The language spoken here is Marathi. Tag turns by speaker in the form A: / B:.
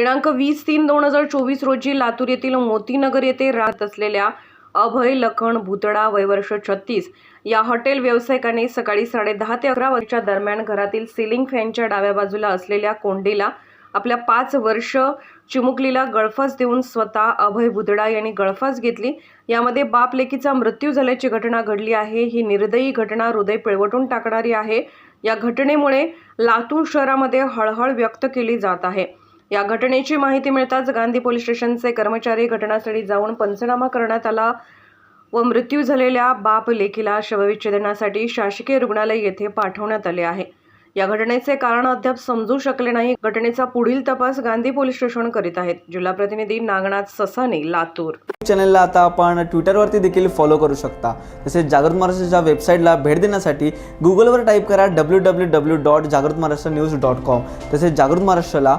A: दिनांक वीस तीन दोन हजार चोवीस रोजी लातूर येथील मोतीनगर येथे राहत असलेल्या अभय लखन भुतडा वयवर्ष छत्तीस या हॉटेल व्यावसायिकाने सकाळी साडेदहा ते अकरा वर्षाच्या दरम्यान घरातील सिलिंग फॅनच्या डाव्या बाजूला असलेल्या कोंडीला आपल्या पाच वर्ष चिमुकलीला गळफास देऊन स्वतः अभय भुतडा यांनी गळफास घेतली. यामध्ये बाप लेकीचा मृत्यू झाल्याची घटना घडली आहे. ही निर्दयी घटना हृदय पिळवटून टाकणारी आहे. या घटनेमुळे लातूर शहरामध्ये हळहळ व्यक्त केली जात आहे. या घटनेची माहिती मिळताच गांधी पोलीस स्टेशनचे कर्मचारी घटनास्थळी जाऊन पंचनामा करण्यात आला व मृत्यू झालेल्या बाप लेखीला शवविच्छेदनासाठी शासकीय रुग्णालय येथे पाठवण्यात आले आहे. या घटनेचे कारण अद्याप समजू शकले नाही. घटनेचा पुढील तपास गांधी पोलीस स्टेशन करीत आहेत. जिल्हा प्रतिनिधी नागनाथ ससाने लातूर.
B: चॅनलला आता आपण ट्विटरवरती देखील फॉलो करू शकता. तसेच जागृत महाराष्ट्राच्या वेबसाईटला भेट देण्यासाठी गुगलवर टाईप करा डब्ल्यू डब्ल्यू डब्ल्यू डॉट जागृत महाराष्ट्र न्यूज डॉट कॉम तसेच जागृत महाराष्ट्राला